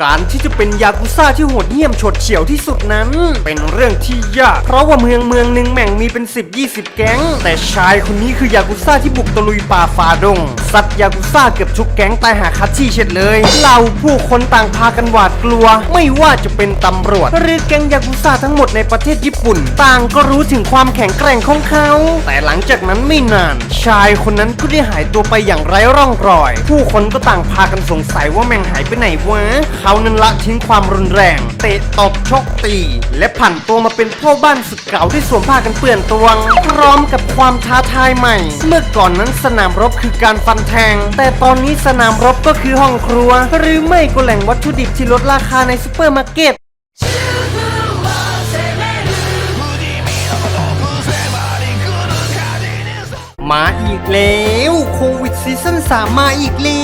การที่จะเป็นยากุซ่าที่โหดเหี้ยมฉดเฉี่ยวที่สุดนั้น เป็นเรื่องที่ยาก เพราะว่าเมืองเมืองหนึ่งแม่งมีเป็น 10 20 แก๊ง แต่ชายคนนี้คือยากุซ่าที่บุกตะลุยป่าฝ่าดงสัตว์ยากุซ่าเกือบทุกแก๊งตายหาคัดที่เช่นเลย เราผู้คนต่างพากันหวาดกลัว ไม่ว่าจะเป็นตำรวจ หรือแก๊งยากุซ่าทั้งหมดในประเทศญี่ปุ่น ต่างก็รู้ถึงความแข็งแกร่งของเขา แต่หลังจากนั้นไม่นาน ชายคนนั้นก็ได้หายตัวไปอย่างไร้ร่องรอย ผู้คนก็ต่างพากันสงสัยว่าแม่งหายไปไหนวะเขานั้นละทิ้งความรุนแรง เตะตบชกตี และผันตัวมาเป็นพ่อบ้านสุดเก่าที่สวมผ้ากันเปื้อนตวง พร้อมกับความท้าทายใหม่ เมื่อก่อนนั้นสนามรบคือการฟันแทง แต่ตอนนี้สนามรบก็คือห้องครัว หรือไม่ก็แหล่งวัตถุดิบที่ลดราคาในซูเปอร์มาร์เก็ตมาอีกแล้ว โควิดซีซั่น3มาอีกแล้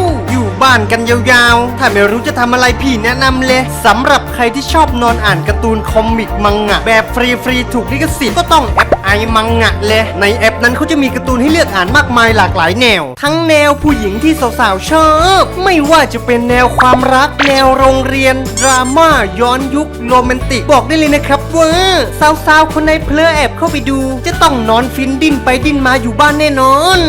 วอยู่ บ้านกันยาวๆ ถ้าไม่รู้จะทำอะไรพี่แนะนำเลยสำหรับใครที่ชอบนอนอ่านการ์ตูนคอมิกมังงะ แบบฟรีๆถูกลิขสิทธิ์ก็ต้องแอปไอมังงะเลยในแอปนั้นเขาจะมีการ์ตูนให้เลือกอ่านมากมายหลากหลายแนว ทั้งแนวผู้หญิงที่สาวๆชอบ ไม่ว่าจะเป็นแนวความรัก แนวโรงเรียน ดราม่าย้อนยุคโรแมนติกบอกได้เลยนะครับว่าสาวๆคนในเพลอแอบเข้าไปดู จะต้องนอนฟินดิ้นไปดิ้นมาอยู่บ้านแน่นอน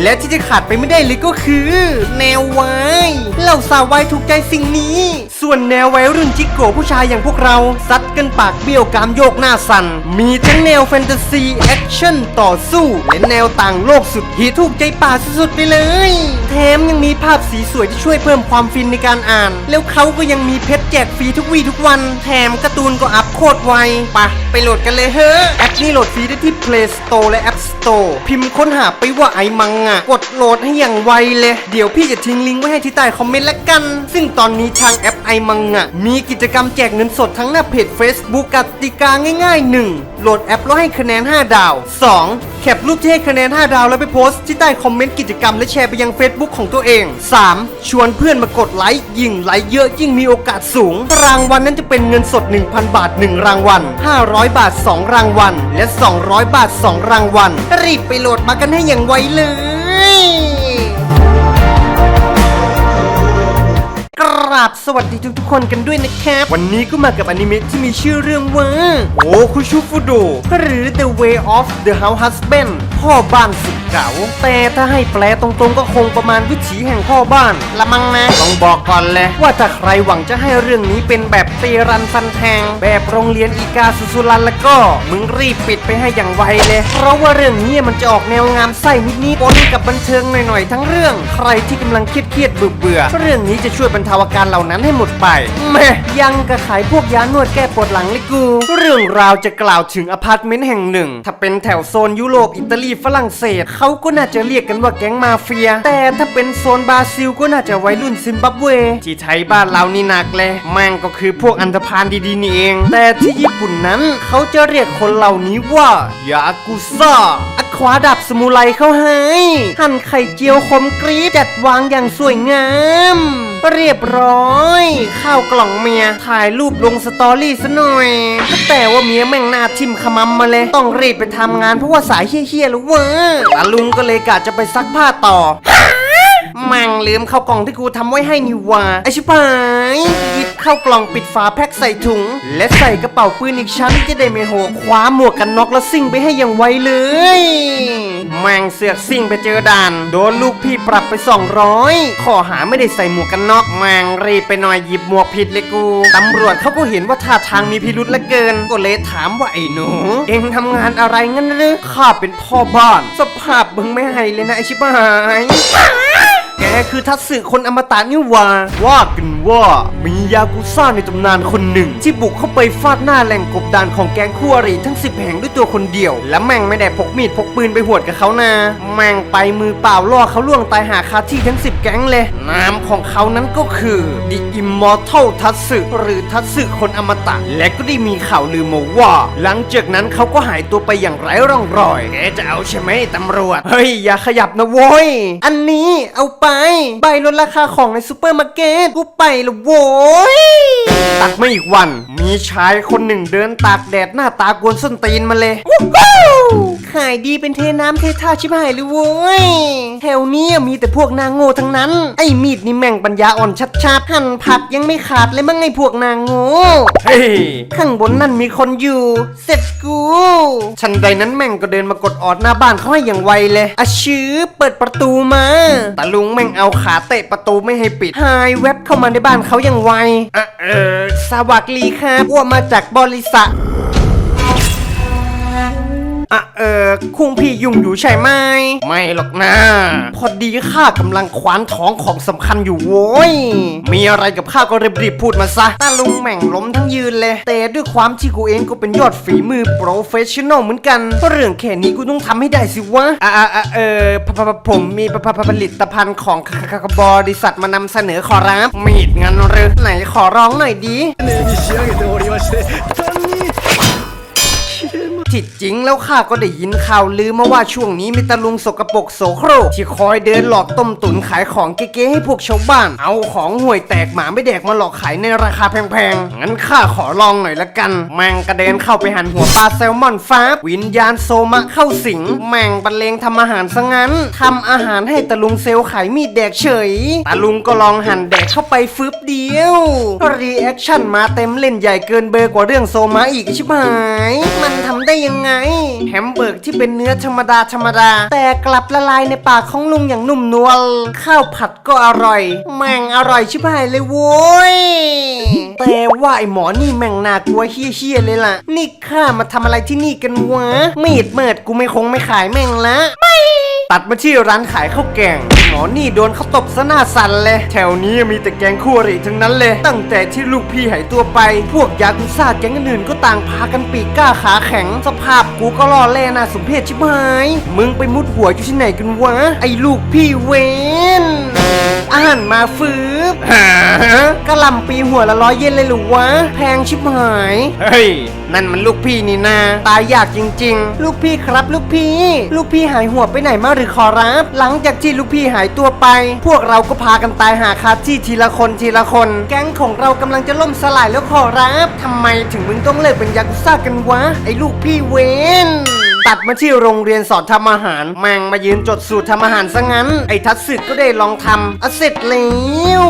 และที่จะขาดไปไม่ได้เลยก็คือ แนววายเหล่าสาววายถูกใจสิ่งนี้ ส่วนแนววัยรุ่นจิกโกผู้ชายอย่างพวกเราซัดกันปากเบี้ยวกามโยกหน้าสันมีทั้งแนวแฟนตาซีแอคชั่นต่อสู้ และแนวต่างโลกสุดฮิตถูกใจป่าสุดๆไปเลย แถมยังมีภาพสีสวยที่ช่วยเพิ่มความฟินในการอ่าน แล้วเขาก็ยังมีเพชรแจกฟรีทุกวีทุกวัน แถมการ์ตูนก็อัพ คตรไวปะไปโหลดกันเลยเฮ้อแอปนี้โหลดฟรีได้ที่ Play Store และ App Store พิมพ์ค้นหาไปว่าไอมังอะกดโหลดให้อย่างไวเลย เดี๋ยวพี่จะทิ้งลิงก์ไว้ให้ที่ใต้คอมเมนต์ละกัน ซึ่งตอนนี้ทางแอปไอมังอะมีกิจกรรมแจกเงินสดทั้งหน้าเพจ Facebook กติกาง่ายๆ 1. โหลดแอปแล้วให้คะแนน 5 ดาว 2. แคปรูปที่ให้คะแนน 5 ดาวแล้วไปโพสต์ที่ใต้คอมเมนต์กิจกรรมและแชร์ไปยัง Facebook ของตัวเอง 3. ชวนเพื่อนมากดไลค์ยิ่งไลค์เยอะยิ่งมีโอกาสสูง รางวัลนั้นจะเป็นเงินสด 1,000 บาท 1 รางวัล 500 บาท 2 รางวัล และ 200 บาท 2 รางวัล รีบไปโหลดมากันให้อย่างไวเลย กราบสวัสดีทุกๆคนกันด้วยนะครับ วันนี้ก็มากับอนิเมะที่มีชื่อเรื่องว่าโอคุชุฟุโดหรือ The Way of the House Husband พ่อบ้านสุดเก๋าแต่ถ้าให้แปลตรงๆก็คงประมาณวิถีแห่งพ่อบ้าน ละมังนะต้องบอกก่อนเลยว่าถ้าใครหวังจะให้เรื่องนี้เป็นแบบตีรันฟันแทง แบบโรงเรียนอีกาสุสุรันแล้วก็มึงรีบปิดไปให้อย่างไวเลย เพราะว่าเรื่องนี้มันจะออกแนวงามไส้นิดๆปนกับบันเทิงหน่อยๆทั้งเรื่อง ใครที่กำลังเครียดๆเบื่อๆเรื่องนี้จะช่วยบรรเทาอาการเหล่านั้นให้หมดไปแม่ยังกระขายพวกยานวดแก้ปวดหลังเลยกู เรื่องราวจะกล่าวถึงอพาร์ตเมนต์แห่งหนึ่ง ถ้าเป็นแถวโซนยุโรปอิตาลีฝรั่งเศสเขาก็น่าจะเรียกกันว่าแก๊งมาเฟีย แต่ถ้าเป็นโซนบราซิลก็น่าจะวัยรุ่นซิมบับเว ที่ไทยบ้านเรานี่หนักเลยแม่งก็คือพวกอันธพาลดีๆนี่เอง แต่ที่ญี่ปุ่นนั้นเขาจะเรียกคนเหล่านี้ว่ายากุซ่าอะข วาดับสมุไรเข้าให้ หั่นไข่เจียวคมกรีบจัดวางอย่างสวยงาม เรียบร้อย ข้าวกล่องเมียถ่ายรูปลงสตอรี่ซะหน่อยแต่ว่าเมียแม่งหน้าทิมขมำมาเลย ต้องรีบไปทำงานเพราะว่าสายเฮี้ยๆแล้วเว้ยตาลุงก็เลยกะจะไปซักผ้าต่อ มั่งลืมเข้าวกล่องที่กูทำไว้ให้นี่หว่าไอชิบหายหยิบเข้าวกล่องปิดฝาแพ็คใส่ถุง และใส่กระเป๋าปืนอีกชั้นจะได้ไม่โหกคว้าหมวกกันน็อกแล้วซิ่งไปให้อย่างไวเลยม่งเสือกซิ่งไปเจอด่าน โดนลูกพี่ปรับไป 200ข้อหาไม่ได้ใส่หมวกกันน็อกม่งรีบไปหน่อยหยิบหมวกผิดเลยกูตำรวจเขาก็เห็นว่าท่าทางมีพิรุษเหลือเกิน ก็เลยถามว่าไอ้หนูเอ็งทำงานอะไรงั้นหรือข้าเป็นพ่อบ้าน สภาพมึงไม่ให้เลยนะไอชิบหาย ทัศสึคนอมตะนี่หว่าว่ากันว่ามียากุซ่าในตำนานคนหนึ่ง ที่บุกเข้าไปฟาดหน้าแหล่งกบดานของแก๊งคู่อริทั้ง 10 แห่งด้วยตัวคนเดียว และแม่งไม่ได้พกมีดพกปืนไปหวดกับเขานะ แม่งไปมือเปล่าล่อเขาล่วงตายหาคาที่ทั้ง 10 แก๊งเลย นามของเขานั้นก็คือ The Immortal ทัศสึหรือทัศสึคนอมตะ และก็ได้มีข่าวลือมาว่า หลังจากนั้นเขาก็หายตัวไปอย่างไร้ร่องรอยแกจะเอาใช่ไหมตำรวจ เฮ้ย อย่าขยับนะโว้ย อันนี้เอาไปใบลดราคาของในซูเปอร์มาร์เก็ตกูไปและโว้ยตัดมาอีกวัน มีชายคนหนึ่งเดินตากแดดหน้าตากวนส้นตีนมาเลยขายดีเป็นเทน้ำเทท่าชิบหายเลยโว้ยแถวเนี้ยมีแต่พวกนางโง่ทั้งนั้น ไอ้มีดนี่แม่งปัญญาอ่อนชัดๆหั่นผักยังไม่ขาดเลยมั้งไอ้พวกนางโง่เฮ้ยข้างบนนั่นมีคนอยู่ เสร็จกูชันใดนั้นแม่งก็เดินมากดออดหน้าบ้านเขาให้อย่างไวเลยอาชื้อเปิดประตูมาตาลุงแม่งเอาขาเตะประตูไม่ให้ปิดหายแวบเข้ามาในบ้านเขาอย่างไวอะเออสวัสดีครับอ้วมาจากบริษัท คุงพี่ยุ่งอยู่ใช่ไหม ไม่หรอกนะ พอดีข้ากำลังคว้านท้องของสำคัญอยู่โว้ย มีอะไรกับข้าก็รีบๆพูดมาซะตาลุงแม่งล้มทั้งยืนเลย แต่ด้วยความที่กูเองก็เป็นยอดฝีมือโปรเฟชชั่นอลเหมือนกันเรื่องแค่นี้กูต้องทำให้ได้สิวะ อะอะอะเออพพผมมีผผลิตภัณฑ์ของบริษัทมานำเสนอขอรับมีดงั้นหรือไหนขอร้องหน่อยดี ทิศจริงแล้วข้าก็ได้ยินข่าวลือมาว่าช่วงนี้มีตาลุงสกรปรกโสโครกที่คอยเดินหลอกต้มตุ๋นขายของเก๊ๆให้พวกชาวบ้าน เอาของห่วยแตกหมาไม่แดกมาหลอกขายในราคาแพงๆงั้นข้าขอลองหน่อยละกัน แมงกระเด็นเข้าไปหันหัวปลาแซลมอนฟ้า วิญญาณโซมะเข้าสิง แมงบรรเลงทำอาหารซะงั้นทำอาหารให้ตาลุงเซลขายมีดแดกเฉยตาลุงก็ลองหั่นแดกเข้าไปฟึบเดียวรีแอคชั่นมาเต็มเล่นใหญ่เกินเบอร์กว่าเรื่องโซมะอีกใช่ไหมมันทำได้ยังไง แฮมเบอร์กที่เป็นเนื้อธรรมดาธรรมดา แต่กลับละลายในปากของลุงอย่างนุ่มนวล ข้าวผัดก็อร่อย แม่งอร่อยชิบหายเลยโว้ย แต่ว่าไอหมอนี่แม่งน่ากลัวเฮี้ยๆเลยล่ะ นี่ข้ามาทำอะไรที่นี่กันวะมีดเมิดกูไม่คงไม่ขายแม่งละ ตัดมาที่ร้านขายข้าวแกงหมอนี่โดนเขาตบซะหน้าสั่นเลย แถวนี้มีแต่แกงคู่อริทั้งนั้นเลย ตั้งแต่ที่ลูกพี่หายตัวไป พวกยากุซ่าแก๊งอื่นก็ต่างพากันปีกก้าขาแข็ง สภาพกูก็ล่อแล่น่าสมเพชชิบหาย มึงไปมุดหัวอยู่ที่ไหนกันวะ ไอ้ลูกพี่เวน อาหารมาฟืบหากะหล่ำปีหัวละร้อยเยนเลยเหรือวะ แพงชิบหาย เฮ้ย นั่นมันลูกพี่นี่นา ตายยากจริง ๆ ลูกพี่ครับลูกพี่ ลูกพี่หายหัวไปไหนมาหรือขอรับ หลังจากที่ลูกพี่หายตัวไป พวกเราก็พากันตายหาคาที่ทีละคนทีละคน แก๊งของเรากำลังจะล่มสลายแล้วขอรับทำไมถึงมึงต้องเลิกเป็นยากุซ่ากันวะ ไอ้ลูกพี่เวน ตัดมาที่โรงเรียนสอนทำอาหาร แม่งมายืนจดสูตรทำอาหารซะงั้น ไอ้ทัศสึกก็ได้ลองทำอะเสร็จแล้ว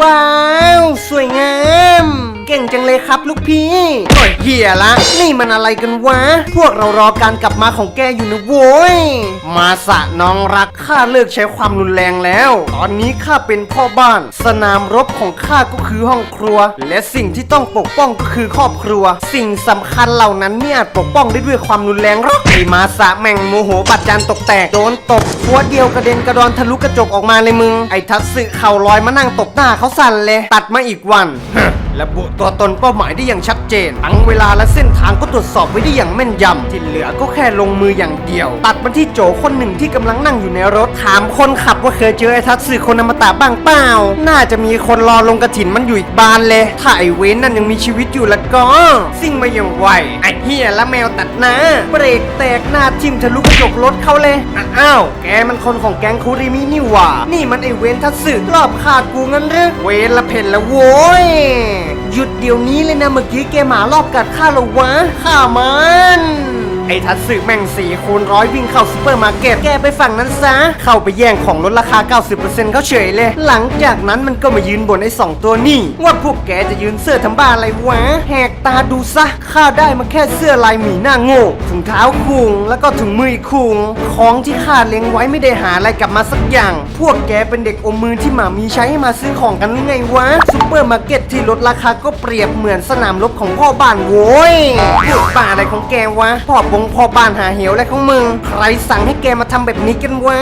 ว้าว สวยงาม เก่งจังเลยครับลูกพี่โอ้ยเหี้ยละ นี่มันอะไรกันวะ พวกเรารอการกลับมาของแกอยู่นะโว้ย มาสะน้องรักข้าเลิกใช้ความรุนแรงแล้ว ตอนนี้ข้าเป็นพ่อบ้าน สนามรบของข้าก็คือห้องครัว และสิ่งที่ต้องปกป้องก็คือครอบครัว สิ่งสำคัญเหล่านั้นไม่อาจปกป้องได้ด้วยความรุนแรงหรอกไอ้มาสะแม่งโมโหบัดจานตกแตกโดนตบหัวเดียวกระเด็นกระดอนทะลุกระจกออกมาเลยมึง ไอ้ทัศสึเข่าลอยมานั่งตบหน้าเขาสั่นเลย ตัดมาอีกวัน ระบุตัวตนเป้าหมายได้อย่างชัดเจนทั้งเวลาและเส้นทางก็ตรวจสอบไว้ได้อย่างแม่นยำที่เหลือก็แค่ลงมืออย่างเดียว ตัดมาที่โจคนหนึ่งที่กำลังนั่งอยู่ในรถถามคนขับว่าเคยเจอไอ้ทัศน์คนอมตะบ้างเปล่า น่าจะมีคนรอลงกระถินมันอยู่อีกบานเลย ถ้าไอ้เว้นนั่นยังมีชีวิตอยู่ล้วก็สิ่งมาอย่างไวไอ้เฮียและแมวตัดหน้าเบรกแตกหน้าทิ่มทะลุกระจกรถเขาเลยอ้าวแกมันคนของแก๊งคูริมินี่หว่า นี่มันไอ้เวนทัศน์รอบขาดกูงั้นหรือเวนละเพนละโว้ยหยุดเดี๋ยวนี้เลยนะเมื่อกี้แกหมารอบกัดข้าเหรอวะข้ามัน ไอ้ทัศสึแม่งสี่คูณร้อยวิ่งเข้าซูเปอร์มาร์เก็ตแกไปฝั่งนั้นซะ เข้าไปแย่งของลดราคา 90%เขาเฉยเลย หลังจากนั้นมันก็มายืนบนไอ้สองตัวนี่ ว่าพวกแกจะยืนเสื้อทำบ้าอะไรวะ แหกตาดูซะ ข้าได้มาแค่เสื้อลายหมีหน้าโง่ถุงเท้าคุง แล้วก็ถุงมือคุง ของที่ข้าเลี้ยงไว้ไม่ได้หาอะไรกลับมาสักอย่าง พวกแกเป็นเด็กอมมือที่หมามีใช้ให้มาซื้อของกันหรือไงวะซูเปอร์มาร์เก็ตที่ลดราคาก็เปรียบเหมือนสนามรบของพ่อบ้านโว้ยพูดบ้าอะไรของแกวะพ่อบงพ่อบ้านหาเหวอะไรของมึง ใครสั่งให้แกมาทำแบบนี้กันวะ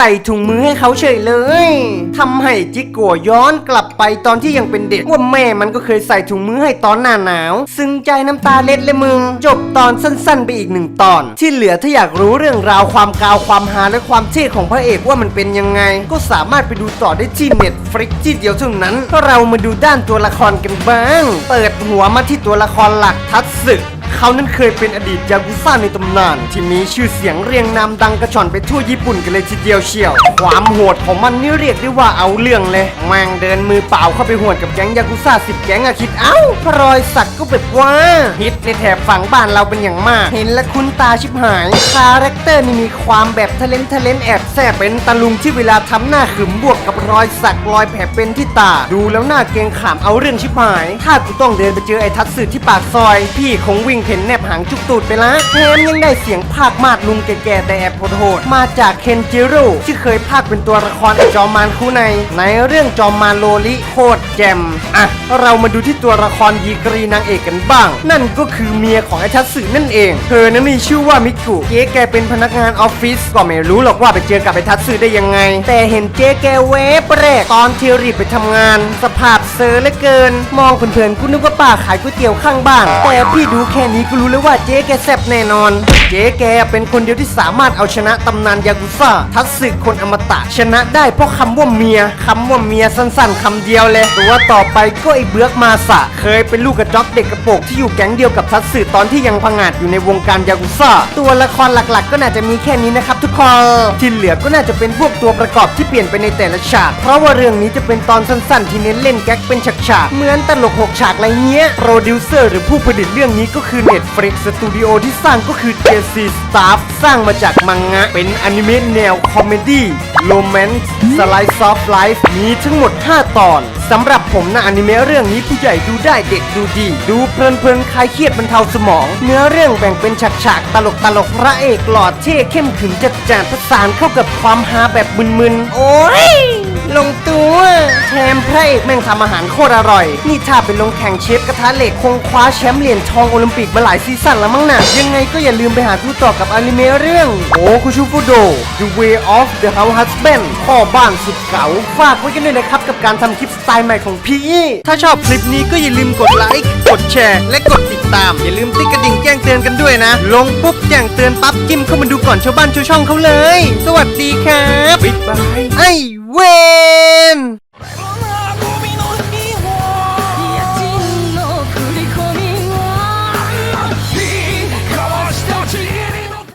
ส่ถุงมือให้เขาเฉยเลยทำให้จิกกัวย้อนกลับไปตอนที่ยังเป็นเด็กว่าแม่มันก็เคยใส่ถุงมือให้ตอนหน้าหนาว ซึ้งใจน้ำตาเล็ดเลยมึง จบตอนสั้นๆ ไปอีกหนึ่งตอน ที่เหลือถ้าอยากรู้เรื่องราวความกาวความฮาและความเท่ของพระเอกว่ามันเป็นยังไง ก็สามารถไปดูต่อได้ที่เน็ตฟลิกที่เดียวเท่านั้นเรามาดูด้านตัวละครกันบ้าง เปิดหัวมาที่ตัวละครหลักทัศสึก เขานั้นเคยเป็นอดีตยากุซ่าในตำนาน ที่มีชื่อเสียงเรียงนามดังกระชอนไปทั่วญี่ปุ่นกันเลยทีเดียวเชียว ความโหดของมันนี่เรียกได้ว่าเอาเรื่องเลยแมงเดินมือเปล่าเข้าไปหวดกับแก๊งยากุซ่าสิบแก๊งอะคิดเอ้ารอยสักก็แบบว่าฮิตในแถบฝั่งบ้านเราเป็นอย่างมาก เห็นและคุ้นตาชิบหายคาแรคเตอร์นี่มีความแบบทะเลนทะเลนแอบแซ่บเป็นตะลุงที่เวลาทำหน้าขึมบวกกับรอยสักรอยแผลเป็นที่ตา ดูแล้วหน้าเกรงขามเอาเรื่องชิบหาย ถ้ากูต้องเดินไปเจอไอ้ทัศสื่อที่ปากซอย พี่คงวิ่งเข็นแนบหางจุกตูดไปละแถมยังได้เสียงภาคมาดลุงแก่ๆแต่แอบโหดๆมาจากเคนจิโร่ที่เคยภาคเป็นตัวละครจอมมารคู่ใน ในเรื่องจอมมารโลลิโคตรแจมอะเรามาดูที่ตัวละครดีกรีนางเอกกันบ้าง นั่นก็คือเมียของไอ้ทัศสื่อนั่นเอง เธอนั้นมีชื่อว่ามิกุเจ๊แกเป็นพนักงานออฟฟิศก็ไม่รู้หรอกว่าไปเจอกับไอ้ทัศสื่อได้ยังไง แต่เห็นเจ๊แกเวฟแรกตอนเที่รีบไปทำงาน สภาพเซอร์เหลือเกิน มองเผินๆกูนึกว่าป้าขายก๋วยเตี๋ยวข้างบ้าน แต่พี่ดูแค่นี้ก็รู้แล้วว่าเจ๊แกแซ่บแน่นอน เจ๊แกเป็นคนเดียวที่สามารถเอาชนะตำนานยากุซ่า ทัศสึคนอมตะชนะได้เพราะคำว่าเมียคำว่าเมียสั้นๆคำเดียวเลย ตัวต่อไปก็ไอ้เบือกมาสะ เคยเป็นลูกกระจอกเด็กกระโปงที่อยู่แก๊งเดียวกับทัศสึตอนที่ยังพังาดอยู่ในวงการยากุซ่า ตัวละครหลักๆ ก็น่าจะมีแค่นี้นะครับทุกคนที่เหลือก็น่าจะเป็นพวกตัวประกอบที่เปลี่ยนไปในแต่ละฉาก เพราะว่าเรื่องนี้จะเป็นตอนสั้นๆ ที่เน้นเล่นแก๊กเป็นฉากๆเหมือนตลกหกฉากอะไรเงี้ยโปรดิวเซอร์หรือผู้ผลิตเรื่องนี้ก็คือ Netflix Studio ที่สร้างก็คือ JC Staff สร้างมาจากมังงะ เป็นอนิเมะแนวคอมเมดี้โรแมนต์สไลซ์ซอฟไลฟ์มีทั้งหมด 5 ตอนสำหรับผมนะอนิเมะเรื่องนี้ผู้ใหญ่ดูได้เด็กดูดี ดูเพลินๆคลายเครียดบรรเทาสมอง เนื้อเรื่องแบ่งเป็นฉากๆตลกตลกพระเอกหล่อเท่เข้มขึงจัดจานประสานเข้ากับความฮาแบบมึนๆ โอ้ย ลงตัวแถมพระเอกแม่งทำอาหารโคตรอร่อย นี่ถ้าไปลงแข่งเชฟกระทะเหล็กคงคว้าแชมป์เหรียญทองโอลิมปิกมาหลายซีซั่นแล้วมั้งนะยังไงก็อย่าลืมไปหาดูต่อกับอนิเมะเรื่องโอคุชูฟุโด The Way of the House Husband พ่อบ้านสุดเก๋าฝากไว้กันด้วยนะครับกับการทำคลิปสไตล์ใหม่ของพี่ถ้าชอบคลิปนี้ก็อย่าลืมกดไลค์กดแชร์และกดติดตาม อย่าลืมติ๊กกระดิ่งแจ้งเตือนกันด้วยนะ ลงปุ๊บแจ้งเตือนปั๊บจิ้มเข้ามาดูก่อนชาวบ้านชาวช่องเขาเลย สวัสดีครับบ๊ายบายไอ win!